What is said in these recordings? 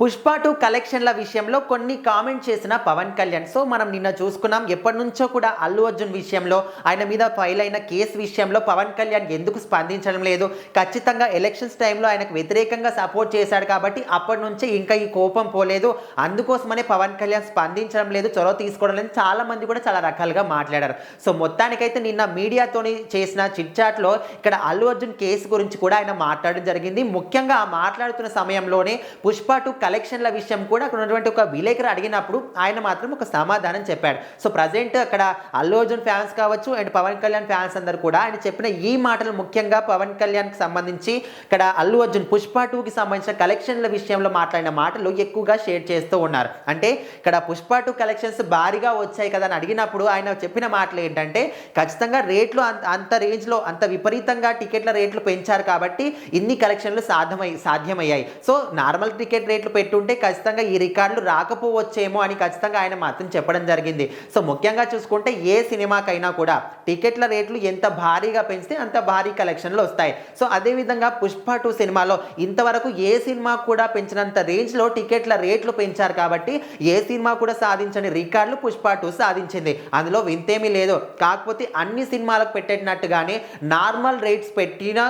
Pushpa two కలెక్షన్ల విషయంలో కొన్ని కామెంట్ చేసిన పవన్ కళ్యాణ్. సో మనం నిన్న చూసుకున్నాం ఎప్పటి నుంచో కూడా అల్లు అర్జున్ విషయంలో ఆయన మీద ఫైల్ అయిన కేసు విషయంలో పవన్ కళ్యాణ్ ఎందుకు స్పందించడం లేదు? ఖచ్చితంగా ఎలక్షన్స్ టైంలో ఆయనకు వ్యతిరేకంగా సపోర్ట్ చేశాడు కాబట్టి అప్పటి నుంచే ఇంకా ఈ కోపం పోలేదు. అందుకోసమనే పవన్ కళ్యాణ్ స్పందించడం లేదు చొరవ తీసుకోవడం లేదు చాలా మంది కూడా చాలా రకాలుగా మాట్లాడారు. సో మొత్తానికైతే నిన్న మీడియాతోని చేసిన చిట్చాట్లో ఇక్కడ అల్లు అర్జున్ కేసు గురించి కూడా ఆయన మాట్లాడడం జరిగింది. ముఖ్యంగా ఆ మాట్లాడుతున్న సమయంలోనే పుష్ప టూ కలెక్షన్ల విషయం కూడా అక్కడ ఉన్నటువంటి ఒక విలేకరు అడిగినప్పుడు ఆయన మాత్రం ఒక సమాధానం చెప్పాడు. సో ప్రజెంట్ అక్కడ అల్లు అర్జున్ ఫ్యాన్స్ కావచ్చు అండ్ పవన్ కళ్యాణ్ ఫ్యాన్స్ అందరు కూడా ఆయన చెప్పిన ఈ మాటలు ముఖ్యంగా పవన్ కళ్యాణ్కి సంబంధించి ఇక్కడ అల్లు అర్జున్ పుష్ప టూకి సంబంధించిన కలెక్షన్ల విషయంలో మాట్లాడిన మాటలు ఎక్కువగా షేర్ చేస్తూ ఉన్నారు. అంటే ఇక్కడ పుష్ప టూ కలెక్షన్స్ భారీగా వచ్చాయి కదా అని అడిగినప్పుడు ఆయన చెప్పిన మాటలు ఏంటంటే ఖచ్చితంగా రేట్లు అంత అంత రేంజ్లో అంత విపరీతంగా టికెట్ల రేట్లు పెంచారు కాబట్టి ఇన్ని కలెక్షన్లు సాధ్యమై సాధ్యమయ్యాయి. సో నార్మల్ టికెట్ రేట్లు పెట్టుంటే ఖచ్చితంగా ఈ రికార్డులు రాకపోవచ్చేమో అని ఖచ్చితంగా ఆయన మాత్రం చెప్పడం జరిగింది. సో ముఖ్యంగా చూసుకుంటే ఏ సినిమాకైనా కూడా టికెట్ల రేట్లు ఎంత భారీగా పెంచితే అంత భారీ కలెక్షన్లు వస్తాయి. సో అదేవిధంగా పుష్ప టూ సినిమాలో ఇంతవరకు ఏ సినిమా కూడా పెంచినంత రేంజ్లో టికెట్ల రేట్లు పెంచారు కాబట్టి ఏ సినిమా కూడా సాధించని రికార్డులు పుష్ప టూ సాధించింది. అందులో వింతేమీ లేదు. కాకపోతే అన్ని సినిమాలకు పెట్టినట్టుగానే నార్మల్ రేట్స్ పెట్టిన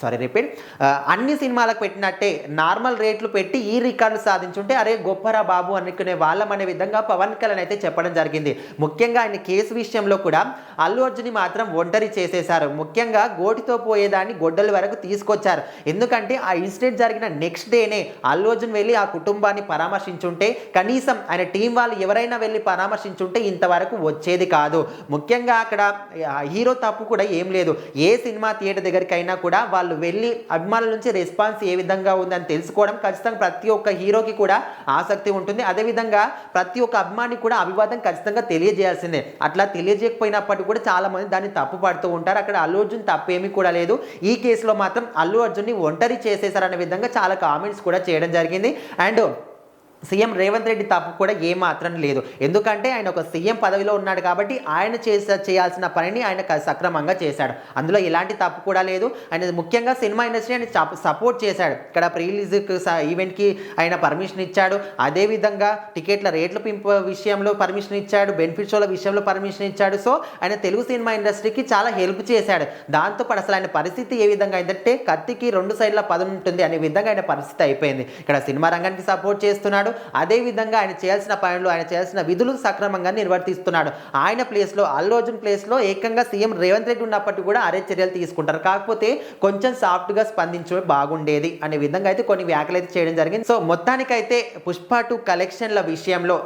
సారీ రిపీట్ uh, అన్ని సినిమాలకు పెట్టినట్టే నార్మల్ రేట్లు పెట్టి ఈ రికార్డు సాధించుంటే అరే గొప్పరా బాబు అనుకునే వాళ్ళం అనే విధంగా పవన్ కళ్యాణ్ అయితే చెప్పడం జరిగింది. ముఖ్యంగా ఆయన కేసు విషయంలో కూడా అల్లు అర్జున్ని మాత్రం ఒంటరి చేసేశారు. ముఖ్యంగా గోటితో పోయేదాన్ని గొడ్డల వరకు తీసుకొచ్చారు. ఎందుకంటే ఆ ఇన్సిడెంట్ జరిగిన నెక్స్ట్ డేనే అల్లు అర్జున్ వెళ్ళి ఆ కుటుంబాన్ని పరామర్శించుంటే కనీసం ఆయన టీం వాళ్ళు ఎవరైనా వెళ్ళి పరామర్శించుంటే ఇంతవరకు వచ్చేది కాదు. ముఖ్యంగా అక్కడ హీరో తప్పు కూడా ఏం లేదు. ఏ సినిమా థియేటర్ దగ్గరికైనా కూడా వాళ్ళు వాళ్ళు వెళ్ళి అభిమానుల నుంచి రెస్పాన్స్ ఏ విధంగా ఉందని తెలుసుకోవడం ఖచ్చితంగా ప్రతి ఒక్క హీరోకి కూడా ఆసక్తి ఉంటుంది. అదేవిధంగా ప్రతి ఒక్క అభిమాని కూడా అభివాదం ఖచ్చితంగా తెలియజేయాల్సిందే. అట్లా తెలియజేయకపోయినప్పటికీ కూడా చాలా మంది దాన్ని తప్పు పడుతూ ఉంటారు. అక్కడ అల్లు అర్జున్ తప్పేమీ కూడా లేదు. ఈ కేసులో మాత్రం అల్లు అర్జున్ని ఒంటరి చేసేశారనే విధంగా చాలా కామెంట్స్ కూడా చేయడం జరిగింది. అండ్ సీఎం రేవంత్ రెడ్డి తప్పు కూడా ఏమాత్రం లేదు. ఎందుకంటే ఆయన ఒక సీఎం పదవిలో ఉన్నాడు కాబట్టి ఆయన చేసే చేయాల్సిన పనిని ఆయన సక్రమంగా చేశాడు. అందులో ఎలాంటి తప్పు కూడా లేదు. ఆయన ముఖ్యంగా సినిమా ఇండస్ట్రీ ఆయన సపోర్ట్ చేశాడు. ఇక్కడ ప్రీలీజ్ ఈవెంట్కి ఆయన పర్మిషన్ ఇచ్చాడు. అదేవిధంగా టికెట్ల రేట్ల పెంపు విషయంలో పర్మిషన్ ఇచ్చాడు. బెనిఫిట్ షోల విషయంలో పర్మిషన్ ఇచ్చాడు. సో ఆయన తెలుగు సినిమా ఇండస్ట్రీకి చాలా హెల్ప్ చేశాడు. దాంతోపాటు అసలు ఆయన పరిస్థితి ఏ విధంగా అయిందంటే కత్తికి రెండు సైడ్ల పదం ఉంటుంది అనే విధంగా ఆయన పరిస్థితి అయిపోయింది. ఇక్కడ సినిమా రంగానికి సపోర్ట్ చేస్తున్నాడు. అదే విధంగా ఆయన చేయాల్సిన పనులు ఆయన చేయాల్సిన విధులు సక్రమంగా నిర్వర్తిస్తున్నాడు. ఆయన ప్లేస్లో అల్లు అర్జున్ ప్లేస్లో ఏకంగా సీఎం రేవంత్ రెడ్డి ఉన్నప్పటికీ కూడా అరే చర్యలు తీసుకుంటారు. కాకపోతే కొంచెం సాఫ్ట్గా స్పందించడం బాగుండేది అనే విధంగా అయితే కొన్ని వ్యాఖ్యలు అయితే చేయడం జరిగింది. సో మొత్తానికైతే పుష్ప టూ కలెక్షన్ల విషయంలో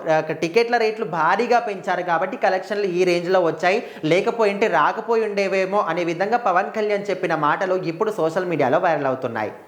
టికెట్ల రేట్లు భారీగా పెంచారు కాబట్టి కలెక్షన్లు ఈ రేంజ్లో వచ్చాయి. లేకపోయింటే రాకపోయి ఉండేవేమో అనే విధంగా పవన్ కళ్యాణ్ చెప్పిన మాటలు ఇప్పుడు సోషల్ మీడియాలో వైరల్ అవుతున్నాయి.